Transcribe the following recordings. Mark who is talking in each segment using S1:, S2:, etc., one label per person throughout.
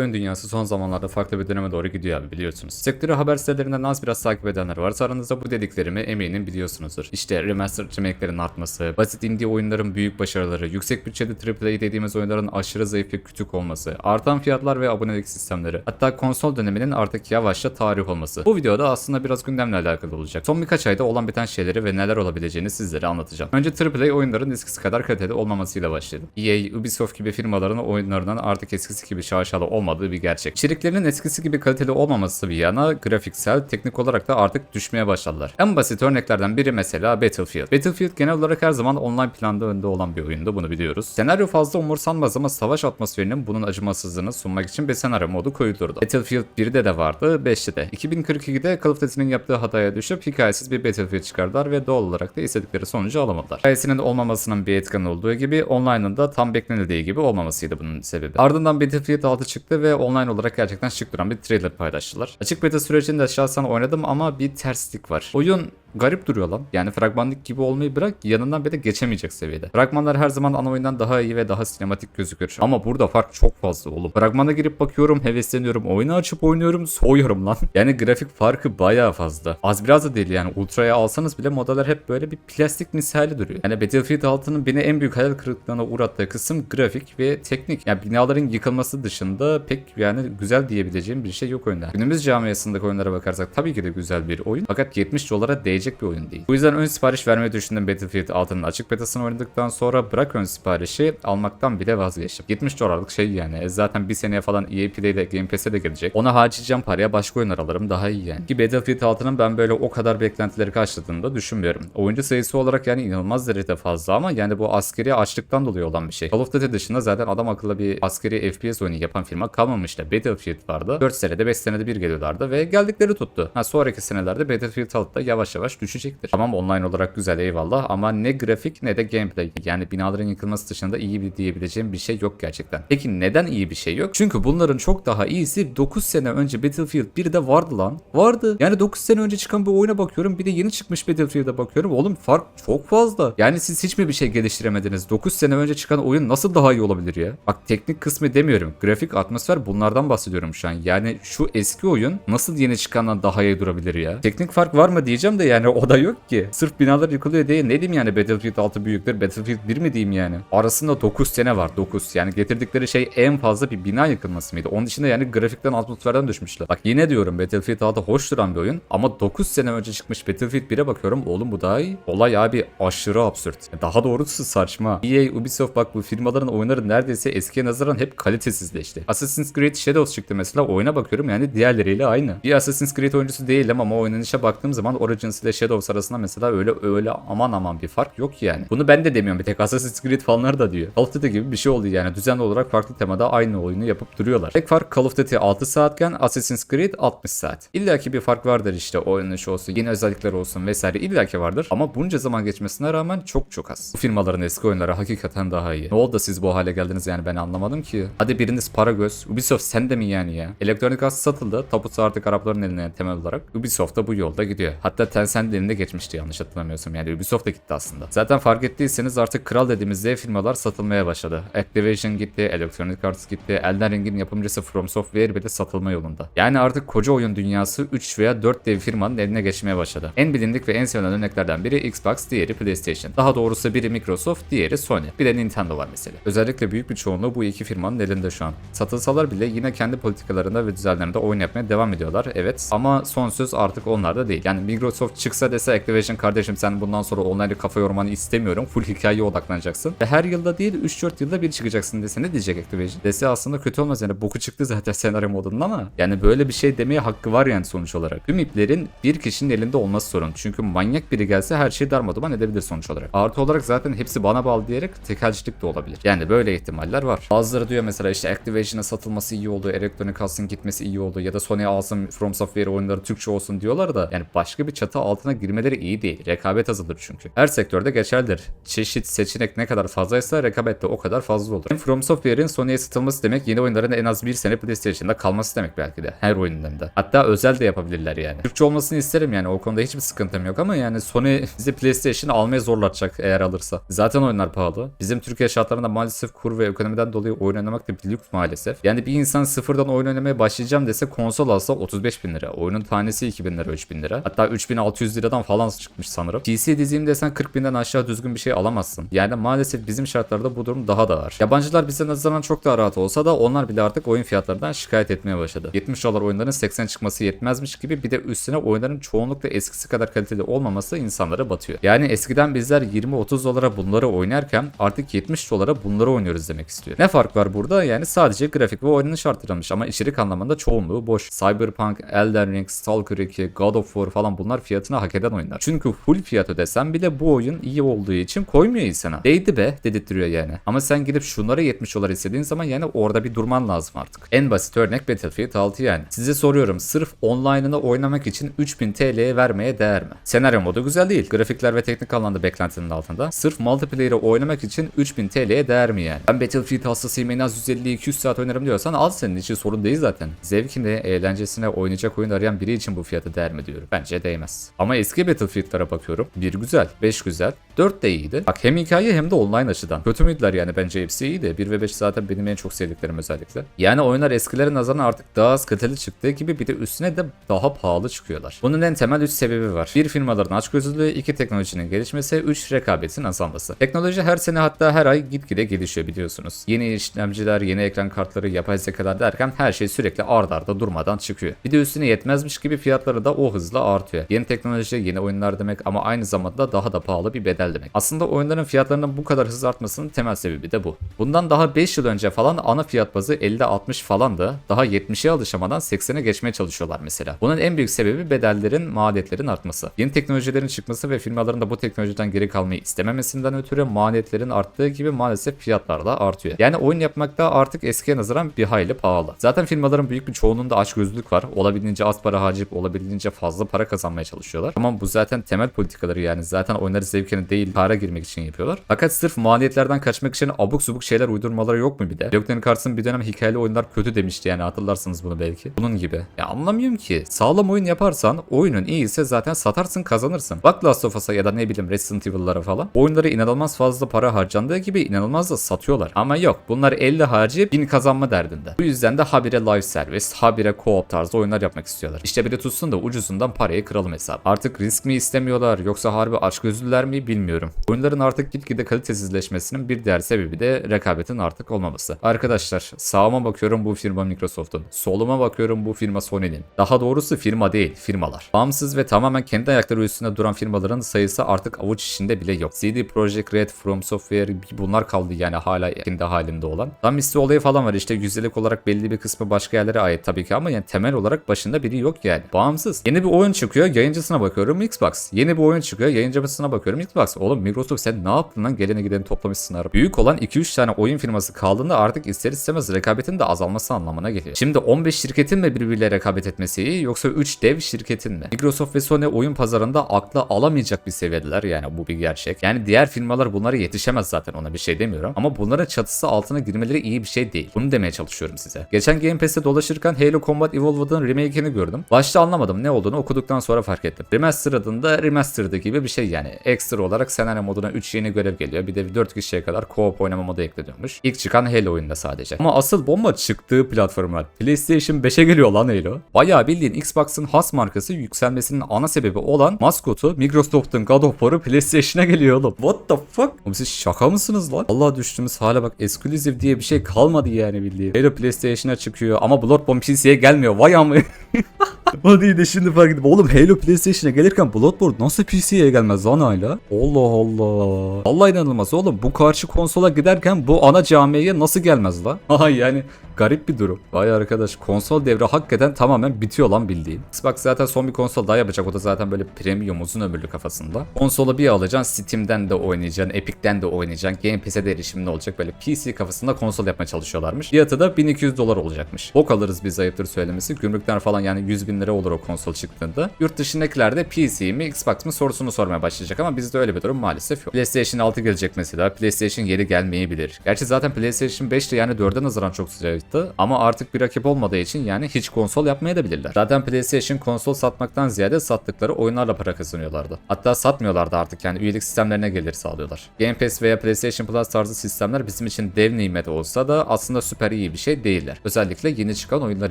S1: Oyun dünyası son zamanlarda farklı bir döneme doğru gidiyor abi biliyorsunuz. Sektörü haber sitelerinden az biraz takip edenler varsa aranızda bu dediklerimi eminim biliyorsunuzdur. İşte remaster remake'lerin artması, basit indie oyunların büyük başarıları, yüksek bütçeli AAA dediğimiz oyunların aşırı zayıf ve küçük olması, artan fiyatlar ve abonelik sistemleri, hatta konsol döneminin artık yavaşça tarih olması. Bu videoda aslında biraz gündemle alakalı olacak. Son birkaç ayda olan biten şeyleri ve neler olabileceğini sizlere anlatacağım. Önce AAA oyunların eskisi kadar kaliteli olmamasıyla başladım. EA, Ubisoft gibi firmaların oyunlarının artık eskisi gibi şaşalı olmadığı bir gerçek. İçeriklerinin eskisi gibi kaliteli olmaması bir yana grafiksel, teknik olarak da artık düşmeye başladılar. En basit örneklerden biri mesela Battlefield. Battlefield genel olarak her zaman online planda önde olan bir oyundu bunu biliyoruz. Senaryo fazla umursanmaz ama savaş atmosferinin bunun acımasızlığını sunmak için bir senaryo modu koyulurdu. Battlefield 1'de de vardı, 5'te de. 2042'de Call of Duty'nin yaptığı hataya düşüp hikayesiz bir Battlefield çıkardılar ve doğal olarak da istedikleri sonucu alamadılar. Hikayesinin olmamasının bir etken olduğu gibi online'ın da tam beklenildiği gibi olmamasıydı bunun sebebi. Ardından Battlefield 6 çıktı ve online olarak gerçekten şık duran bir trailer paylaştılar. Açık beta sürecinde şahsen oynadım ama bir terslik var. Oyun garip duruyor lan. Yani fragmanlık gibi olmayı bırak yanından bile geçemeyecek seviyede. Fragmanlar her zaman ana oyundan daha iyi ve daha sinematik gözükür. Ama burada fark çok fazla oğlum. Fragmana girip bakıyorum, hevesleniyorum, oyunu açıp oynuyorum, soğuyorum lan. Yani grafik farkı bayağı fazla. Az biraz da değil yani ultraya alsanız bile modeller hep böyle bir plastik misali duruyor. Yani Battlefield 6'nın beni en büyük hayal kırıklığına uğrattığı kısım grafik ve teknik. Yani binaların yıkılması dışında pek yani güzel diyebileceğim bir şey yok oyunda. Günümüz camiasındaki oyunlara bakarsak tabii ki de güzel bir oyun. Fakat 70 dolara değecek bir oyun değil. Bu yüzden ön sipariş vermeyi düşündüm Battlefield 6'nın açık betasını oynadıktan sonra bırak ön siparişi almaktan bile vazgeçtim. 70 dolarlık şey yani. E Zaten bir seneye falan EA Play ile Game Pass'e de gelecek. Ona harcayacağım paraya başka oyunlar alırım daha iyi yani. Ki Battlefield 6'nın ben böyle o kadar beklentileri karşıladığını da düşünmüyorum. Oyuncu sayısı olarak yani inanılmaz derecede fazla ama yani bu askeri açlıktan dolayı olan bir şey. Call of Duty dışında zaten adam akıllı bir askeri FPS oyunu yapan firma kalmamıştı. Battlefield vardı. 4 senede 5 senede bir geliyorlardı ve geldikleri tuttu. Ha sonraki senelerde Battlefield 6'da yavaş yavaş düşecektir. Tamam online olarak güzel eyvallah ama ne grafik ne de gameplay. Yani binaların yıkılması dışında iyi bir diyebileceğim bir şey yok gerçekten. Peki neden iyi bir şey yok? Çünkü bunların çok daha iyisi 9 sene önce Battlefield 1'de vardı lan. Vardı. Yani 9 sene önce çıkan bir oyuna bakıyorum bir de yeni çıkmış Battlefield'e bakıyorum. Oğlum fark çok fazla. Yani siz hiç mi bir şey geliştiremediniz? 9 sene önce çıkan oyun nasıl daha iyi olabilir ya? Bak teknik kısmı demiyorum. Grafik, atmosfer bunlardan bahsediyorum şu an. Yani şu eski oyun nasıl yeni çıkandan daha iyi durabilir ya? Teknik fark var mı diyeceğim de yani o da yok ki. Sırf binalar yıkılıyor diye ne diyeyim yani Battlefield 6 büyüktür, Battlefield 1 mi diyeyim yani? Arasında 9 sene var 9. Yani getirdikleri şey en fazla bir bina yıkılması mıydı? Onun dışında yani grafikten atmosferden düşmüşler. Bak yine diyorum Battlefield 6 hoş duran bir oyun ama 9 sene önce çıkmış Battlefield 1'e bakıyorum oğlum bu daha iyi. Olay abi aşırı absürt. Daha doğrusu saçma. EA, Ubisoft bak bu firmaların oyunları neredeyse eskiye nazaran hep kalitesizleşti. Assassin's Creed Shadows çıktı mesela oyuna bakıyorum yani diğerleriyle aynı. Bir Assassin's Creed oyuncusu değilim ama oynanışa baktığım zaman Origins Shadows arasında mesela öyle öyle aman aman bir fark yok yani. Bunu ben de demiyorum bir tek Assassin's Creed fanları da diyor. Call of Duty gibi bir şey oldu yani düzenli olarak farklı temada aynı oyunu yapıp duruyorlar. Tek fark Call of Duty 6 saatken Assassin's Creed 60 saat. İlla ki bir fark vardır işte oynanış olsun, yeni özellikler olsun vesaire illa ki vardır. Ama bunca zaman geçmesine rağmen çok çok az. Bu firmaların eski oyunları hakikaten daha iyi. Ne oldu da siz bu hale geldiniz yani ben anlamadım ki. Hadi biriniz para göz. Ubisoft sen de mi yani ya? Elektronik Arts satıldı. Tapusu artık Arapların eline temel olarak. Ubisoft da bu yolda gidiyor. Hatta Tencent elinde geçmişti yanlış hatırlamıyorsam. Yani Ubisoft da gitti aslında. Zaten fark ettiyseniz artık kral dediğimiz Z firmalar satılmaya başladı. Activision gitti, Electronic Arts gitti, Elden Ring'in yapımcısı From Software bile satılma yolunda. Yani artık koca oyun dünyası 3 veya 4 dev firmanın eline geçmeye başladı. En bilindik ve en sevilen örneklerden biri Xbox, diğeri PlayStation. Daha doğrusu biri Microsoft, diğeri Sony. Bir de Nintendo var mesela. Özellikle büyük bir çoğunluğu bu iki firmanın elinde şu an. Satılsalar bile yine kendi politikalarında ve düzenlerinde oyun yapmaya devam ediyorlar. Evet ama son söz artık onlarda değil. Yani Microsoft çıksa dese Activision kardeşim sen bundan sonra online kafa yormanı istemiyorum. Full hikayeye odaklanacaksın. Ve her yılda değil 3-4 yılda bir çıkacaksın dese ne diyecek Activision? Dese aslında kötü olmaz yani boku çıktı zaten senaryo modunda ama yani böyle bir şey demeye hakkı var yani sonuç olarak. Tüm iplerin bir kişinin elinde olması sorun. Çünkü manyak biri gelse her şeyi darmaduman edebilir sonuç olarak. Artı olarak zaten hepsi bana bağlı diyerek tekelcilik de olabilir. Yani böyle ihtimaller var. Bazıları diyor mesela işte Activision'a satılması iyi oldu, Electronic Arts'ın gitmesi iyi oldu ya da Sony alsın From Software oyunları Türkçe olsun diyorlar da yani başka bir çatı altı altına girmeleri iyi değil. Rekabet azalır çünkü. Her sektörde geçerlidir. Çeşit, seçenek ne kadar fazlaysa rekabet de o kadar fazla olur. Hem From Software'in Sony'ye satılması demek yeni oyunların en az bir sene PlayStation'da kalması demek belki de. Her oyundan da. Hatta özel de yapabilirler yani. Türkçe olmasını isterim yani o konuda hiçbir sıkıntım yok ama yani Sony bizi PlayStation almaya zorlatacak eğer alırsa. Zaten oyunlar pahalı. Bizim Türkiye şartlarında maalesef kur ve ekonomiden dolayı oyun oynamak da bir lüks maalesef. Yani bir insan sıfırdan oyun oynamaya başlayacağım dese konsol alsa 35 bin lira. Oyunun tanesi 2000 lira 3000 lira. Hatta 3600 liradan falan çıkmış sanırım. PC dizeyim desen 40 binden aşağı düzgün bir şey alamazsın. Yani maalesef bizim şartlarda bu durum daha da ağır. Yabancılar bize nazaran çok daha rahat olsa da onlar bile artık oyun fiyatlarından şikayet etmeye başladı. 70 dolar oyunların 80 çıkması yetmezmiş gibi bir de üstüne oyunların çoğunlukla eskisi kadar kaliteli olmaması insanlara batıyor. Yani eskiden bizler 20-30 dolara bunları oynarken artık 70 dolara bunları oynuyoruz demek istiyor. Ne fark var burada? Yani sadece grafik ve oynanış arttırılmış ama içerik anlamında çoğunluğu boş. Cyberpunk, Elden Ring, Stalker 2, God of War falan bunlar fiyatını hak eden oyunlar. Çünkü full fiyat ödesen bile bu oyun iyi olduğu için koymuyor insana. Değdi be dedirtiyor yani. Ama sen gidip şunlara 70 dolar istediğin zaman yani orada bir durman lazım artık. En basit örnek Battlefield 6 yani. Size soruyorum sırf online'ını oynamak için 3000 TL'ye vermeye değer mi? Senaryo modu güzel değil. Grafikler ve teknik anlamda beklentinin altında. Sırf multiplayer'ı oynamak için 3000 TL'ye değer mi yani? Ben Battlefield hastasıyım en az 150-200 saat oynarım diyorsan al senin için sorun değil zaten. Zevkine, eğlencesine oynayacak oyun arayan biri için bu fiyatı değer mi diyorum. Bence değmez. Ama eski Battlefield'lara bakıyorum. 1 güzel, 5 güzel, 4 de iyiydi. Bak hem hikaye hem de online açıdan. Kötü müydüler yani bence hepsi iyiydi. 1 ve 5 zaten benim en çok sevdiklerim özellikle. Yani oyunlar eskilerin nazaran artık daha az kaliteli çıktığı gibi bir de üstüne de daha pahalı çıkıyorlar. Bunun en temel 3 sebebi var. Bir firmaların açgözlülüğü, iki teknolojinin gelişmesi, 3 rekabetin azalması. Teknoloji her sene hatta her ay gitgide gelişiyor biliyorsunuz. Yeni işlemciler, yeni ekran kartları, yapay zekalar derken her şey sürekli ard arda durmadan çıkıyor. Bir de üstüne yetmezmiş gibi fiyatları da o hızla artıyor. Yeni teknoloji, yeni oyunlar demek ama aynı zamanda daha da pahalı bir bedel demek. Aslında oyunların fiyatlarının bu kadar hızlı artmasının temel sebebi de bu. Bundan daha 5 yıl önce falan ana fiyat bazı 50-60 falan da daha 70'e alışamadan 80'e geçmeye çalışıyorlar mesela. Bunun en büyük sebebi bedellerin, maliyetlerin artması. Yeni teknolojilerin çıkması ve firmaların da bu teknolojiden geri kalmayı istememesinden ötürü maliyetlerin arttığı gibi maalesef fiyatlar da artıyor. Yani oyun yapmak da artık eskiye nazaran bir hayli pahalı. Zaten firmaların büyük bir çoğunluğunda açgözlülük var. Olabildiğince az para harcayıp olabildiğince fazla para kazanmaya çalışıyorlar. Ama bu zaten temel politikaları yani zaten oyunları zevkine değil para girmek için yapıyorlar. Fakat sırf maliyetlerden kaçmak için abuk subuk şeyler uydurmaları yok mu bir de? Electronic Arts'ın bir dönem hikayeli oyunlar kötü demişti yani hatırlarsınız bunu belki. Bunun gibi. Ya anlamıyorum ki. Sağlam oyun yaparsan oyunun iyiyse zaten satarsın kazanırsın. Bak Last of Us'a ya da ne bileyim Resident Evil'lara falan. Oyunları inanılmaz fazla para harcandığı gibi inanılmaz da satıyorlar. Ama yok bunlar 50 harcayıp 1000 kazanma derdinde. Bu yüzden de habire live service, habire co-op tarzı oyunlar yapmak istiyorlar. İşte biri tutsun da ucuzundan parayı kıralım hesap. Artık risk mi istemiyorlar yoksa harbi açgözlüler mi bilmiyorum. Oyunların artık gitgide kalitesizleşmesinin bir diğer sebebi de rekabetin artık olmaması. Arkadaşlar sağıma bakıyorum bu firma Microsoft'un. Soluma bakıyorum bu firma Sony'nin. Daha doğrusu firma değil firmalar. Bağımsız ve tamamen kendi ayakları üstünde duran firmaların sayısı artık avuç içinde bile yok. CD Projekt Red, From Software bunlar kaldı yani hala kendi halinde olan. Tam misli olayı falan var işte yüzdelik olarak belli bir kısmı başka yerlere ait tabii ki ama yani temel olarak başında biri yok yani. Bağımsız. Yeni bir oyun çıkıyor yayıncısına bakıyorum Xbox. Yeni bir oyun çıkıyor yayıncısına bakıyorum Xbox. Oğlum Microsoft sen ne yaptın lan geleni gideni toplamışsın abi. Büyük olan 2-3 tane oyun firması kaldığında artık ister istemez rekabetin de azalması anlamına geliyor. Şimdi 15 şirketin mi birbiriyle rekabet etmesi iyi yoksa 3 dev şirketin mi? Microsoft ve Sony oyun pazarında akla alamayacak bir seviyedeler yani bu bir gerçek. Yani diğer firmalar bunlara yetişemez zaten ona bir şey demiyorum. Ama bunlara çatısı altına girmeleri iyi bir şey değil. Bunu demeye çalışıyorum size. Geçen Game Pass'te dolaşırken Halo Combat Evolved'ın remake'ini gördüm. Başta anlamadım ne olduğunu okuduktan sonra fark ettim. Remaster adında remastered gibi bir şey yani. Ekstra olarak senaryo moduna 3 yeni görev geliyor. Bir de 4 kişiye kadar co-op oynama modu ekleniyormuş. İlk çıkan Halo oyunda sadece. Ama asıl bomba çıktığı platformlar. PlayStation 5'e geliyor lan Halo. Bayağı bildiğin Xbox'ın has markası yükselmesinin ana sebebi olan maskotu Microsoft'un God of War'ı PlayStation'a geliyor oğlum. What the fuck? Oğlum siz şaka mısınız lan? Allah düştüğümüz hale bak. Exclusive diye bir şey kalmadı yani bildiğin. Halo PlayStation'a çıkıyor ama Bloodborne PC'ye gelmiyor. Vay amma. o değil de şimdi fark ettim. Oğlum Halo PlayStation'a gelirken Bloodborne nasıl PC'ye gelmez lan hala? Allah Allah. Allah inanılmaz oğlum. Bu karşı konsola giderken bu ana camiye nasıl gelmez la? Aha yani garip bir durum. Vay arkadaş konsol devri hakikaten tamamen bitiyor lan bildiğin. Xbox zaten son bir konsol daha yapacak. O da zaten böyle premium uzun ömürlü kafasında. Konsolu bir alacaksın Steam'den de oynayacaksın, Epic'ten de oynayacaksın. Game Pass'e de erişimin olacak. Böyle PC kafasında konsol yapmaya çalışıyorlarmış. Fiyatı da 1200 dolar olacakmış. Bok alırız biz ayıptır söylemesi. Gümrükler falan yani 100 bin lira olur o konsol çıktığında. Yurt dışındakiler de PC mi Xbox mı sorusunu sormaya başlayacak ama bizde öyle bir durum maalesef yok. PlayStation 6 gelecek mesela. PlayStation 7 gelmeyebilir. Gerçi zaten PlayStation 5 de yani 4'e nazaran çok sıcaktı. Ama artık bir rakip olmadığı için yani hiç konsol yapmaya da bilirler. Zaten PlayStation konsol satmaktan ziyade sattıkları oyunlarla para kazanıyorlardı. Hatta satmıyorlardı artık yani üyelik sistemlerine gelir sağlıyorlar. Game Pass veya PlayStation Plus tarzı sistemler bizim için dev nimet olsa da aslında süper iyi bir şey değiller. Özellikle yeni çıkan oyunlar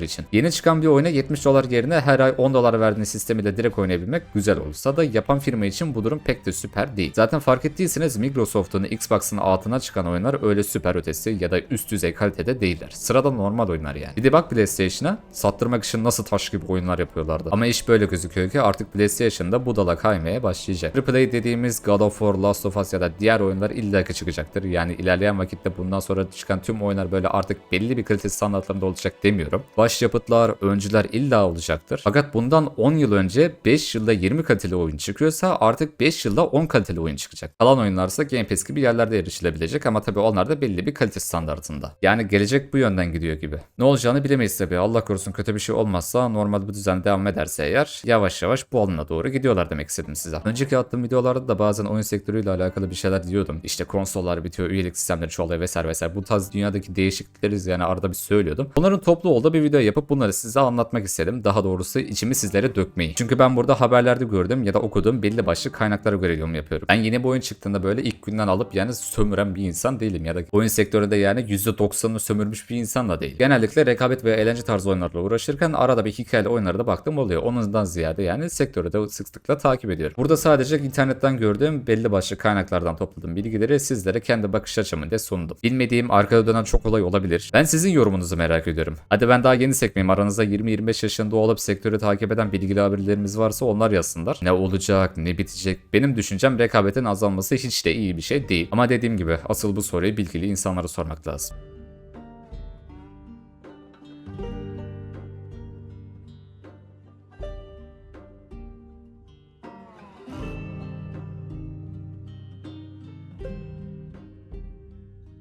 S1: için. Yeni çıkan bir oyuna 70 dolar yerine her ay 10 dolar verdiğiniz sistemiyle direkt oynayabilmek güzel olsa da yapan firma için bu durum pek de süper değil. Zaten fark ettiyseniz Microsoft'un Xbox'ın altına çıkan oyunlar öyle süper ötesi ya da üst düzey kalitede değiller. Sırada normal oyunlar yani. Bir de bak PlayStation'a sattırmak için nasıl taş gibi oyunlar yapıyorlardı. Ama iş böyle gözüküyor ki artık PlayStation'da bu dala kaymaya başlayacak. AAA dediğimiz God of War, Last of Us ya da diğer oyunlar illaki çıkacaktır. Yani ilerleyen vakitte bundan sonra çıkan tüm oyunlar böyle artık belli bir kalite standartlarında olacak demiyorum. Başyapıtlar, öncüler illa olacaktır. Fakat bundan 10 yıl önce 5 yılda 20 kaliteli oyun çıkıyorsa artık 5 yılda 10 kaliteli oyun çıkacak. Kalan oyunlarsa Game Pass gibi yerlerde erişilebilecek ama tabii onlar da belli bir kalite standartında. Yani gelecek bu yönden gidiyor gibi. Ne olacağını bilemeyiz tabii. Allah korusun kötü bir şey olmazsa normal bu düzen devam ederse eğer yavaş yavaş bu alana doğru gidiyorlar demek istedim size. Önceki attığım videolarda da bazen oyun sektörüyle alakalı bir şeyler diyordum. İşte konsollar bitiyor, üyelik sistemleri çoğalıyor vesaire vesaire. Bu tarz dünyadaki değişiklikleri yani arada bir söylüyordum. Bunların toplu olduğu bir video yapıp bunları size anlatmak istedim. Daha doğrusu içimi sizlere dökmeyi. Çünkü ben burada haberlerde gördüm ya da okuduğum belli başlı kaynaklara göre yorum yapıyorum. Ben yeni bir oyun çıktığında böyle ilk günden alıp yani sömüren bir insan değilim ya da oyun sektöründe yani %90'ını sömürmüş bir insan da değil. Genellikle rekabet ve eğlence tarzı oyunlarla uğraşırken arada bir hikayeli oyunlara da baktım oluyor. Ondan ziyade yani sektörü de sıklıkla takip ediyorum. Burada sadece internetten gördüğüm belli başlı kaynaklardan topladığım bilgileri sizlere kendi bakış açımı da sundum. Bilmediğim arkada dönen çok olay olabilir. Ben sizin yorumunuzu merak ediyorum. Hadi ben daha yeni sekmeyim. Aranızda 20-25 yaşında olup sektörü takip eden bilgili abilerimiz varsa onlar yazsınlar. Ne olacak, ne bitecek? Benim düşüncem rekabetin azalması hiç de iyi bir şey değil. Ama dediğim gibi asıl bu soruyu bilgili insanlara sormak lazım.